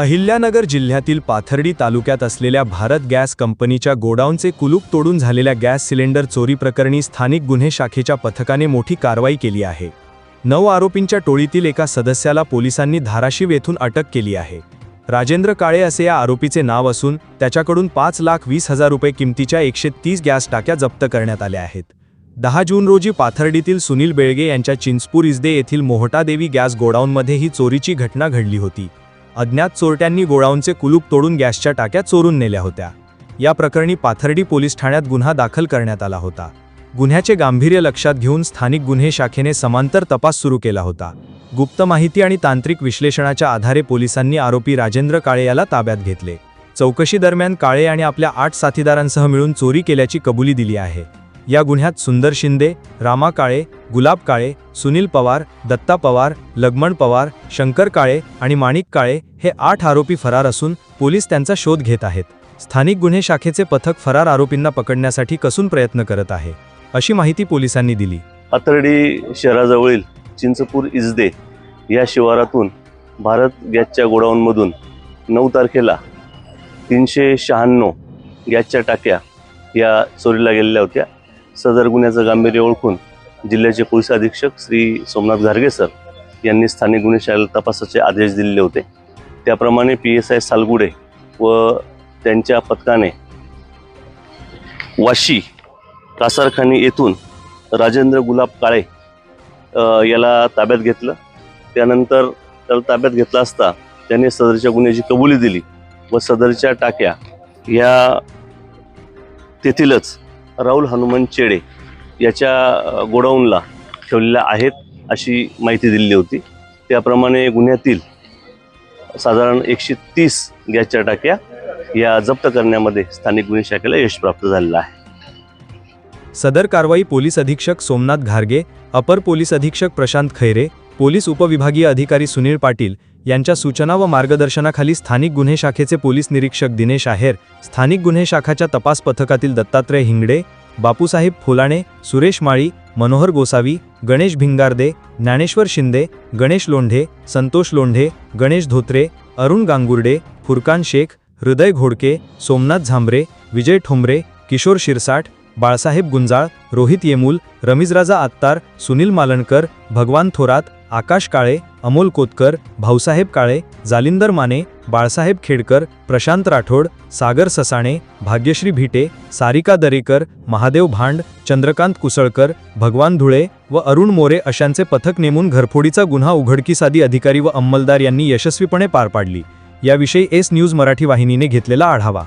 अहिल्यानगर जिल्ह्यातील पाथर्डी तालुक्यात असलेल्या भारत गॅस कंपनीच्या गोडाऊनचे कुलूप तोडून झालेल्या गॅस सिलेंडर चोरी प्रकरणी स्थानिक गुन्हे शाखेच्या पथकाने मोठी कारवाई केली आहे. नऊ आरोपींच्या टोळीतील एका सदस्याला पोलिसांनी धाराशिव येथून अटक केली आहे. राजेंद्र काळे असे या आरोपीचे नाव असून त्याच्याकडून पाच लाख वीस हजार रुपये किमतीच्या एकशे तीस गॅस टाक्या जप्त करण्यात आल्या आहेत. दहा जून रोजी पाथर्डीतील सुनील बेळगे यांच्या चिंचपूर इजदे येथील मोहटादेवी गॅस गोडाऊनमध्ये ही चोरीची घटना घडली होती. अज्ञात चोरट्यांनी गोडाऊनचे कुलूप तोडून गॅसच्या टाक्या चोरून नेल्या होत्या. या प्रकरणी पाथर्डी पोलीस ठाण्यात गुन्हा दाखल करण्यात आला होता. गुन्ह्याचे गांभीर्य लक्षात घेऊन स्थानिक गुन्हे शाखेने समांतर तपास सुरू केला होता. गुप्त माहिती आणि तांत्रिक विश्लेषणाच्या आधारे पोलिसांनी आरोपी राजेंद्र काळे याला ताब्यात घेतले. चौकशी दरम्यान काळे आणि आपल्या आठ साथीदारांसह मिळून चोरी केल्याची कबुली दिली आहे. या गुन्ह्यात सुंदर शिंदे रामा काळे गुलाब काळे सुनील पवार दत्ता पवार लग्मण पवार शंकर काळे आणि माणिक काळे हे आठ आरोपी फरार असून पोलीस त्यांचा शोध घेत आहेत. स्थानिक गुन्हे शाखेचे पथक फरार आरोपींना पकडण्यासाठी कसून प्रयत्न करत आहे? अशी माहिती पोलिसांनी दिली. पाथर्डी शहराजवळील चिंचपूर इजदे या शिवारातून भारत गॅसच्या गोडाऊनमधून नऊ तारखेला तीनशे शहाण्णव गॅसच्या टाक्या या चोरीला गेलेल्या होत्या. सदर गुन्ह्याचं गांभीर्य ओळखून जिल्ह्याचे पोलीस अधीक्षक श्री सोमनाथ घारगे सर यांनी स्थानिक गुन्हे शाळेला तपासाचे आदेश दिलेले होते. त्याप्रमाणे पी एस आय सालगुडे व त्यांच्या पथकाने वाशी कासारखानी येथून राजेंद्र गुलाब काळे याला ताब्यात घेतलं. त्यानंतर त्याला ताब्यात घेतला असता त्याने सदरच्या गुन्ह्याची कबुली दिली व सदरच्या टाक्या ह्या तेथीलच राहुल हनुमान चेडे याच्या गोडाऊनला ठेवलेल्या आहेत अशी माहिती दिली होती. त्याप्रमाणे गुन्ह्यातील साधारण एकशे तीस गॅसच्या टाक्या या जप्त करण्यामध्ये स्थानिक गुन्हे शाखेला यश प्राप्त झालेलं आहे. सदर कारवाई पोलीस अधीक्षक सोमनाथ घारगे अपर पोलीस अधीक्षक प्रशांत खैरे पोलीस उपविभागीय अधिकारी सुनील पाटील यांच्या सूचना व मार्गदर्शनाखाली स्थानिक गुन्हे शाखेचे पोलीस निरीक्षक दिनेश आहेर स्थानिक गुन्हे शाखाच्या तपास पथकातील दत्तात्रय हिंगडे बापूसाहेब फुलाणे सुरेश माळी मनोहर गोसावी गणेश भिंगारदे ज्ञानेश्वर शिंदे गणेश लोंढे संतोष लोंढे गणेश धोत्रे अरुण गांगुर्डे फुरकान शेख हृदय घोडके सोमनाथ झांबरे विजय ठोंबरे किशोर शिरसाट बाळासाहेब गुंजाळ रोहित येमूल रमीजराजा आत्तार सुनील मालणकर भगवान थोरात आकाश काळे अमोल कोतकर भाऊसाहेब काळे जालिंदर माने बाळासाहेब खेडकर प्रशांत राठोड सागर ससाणे भाग्यश्री भिटे सारिका दरेकर महादेव भांड चंद्रकांत कुसळकर भगवान धुळे व अरुण मोरे अशांचे पथक नेमून घरफोडीचा गुन्हा उघडकीसादी अधिकारी व अंमलदार यांनी यशस्वीपणे पार पाडली. याविषयी एस न्यूज मराठी वाहिनीने घेतलेला आढावा.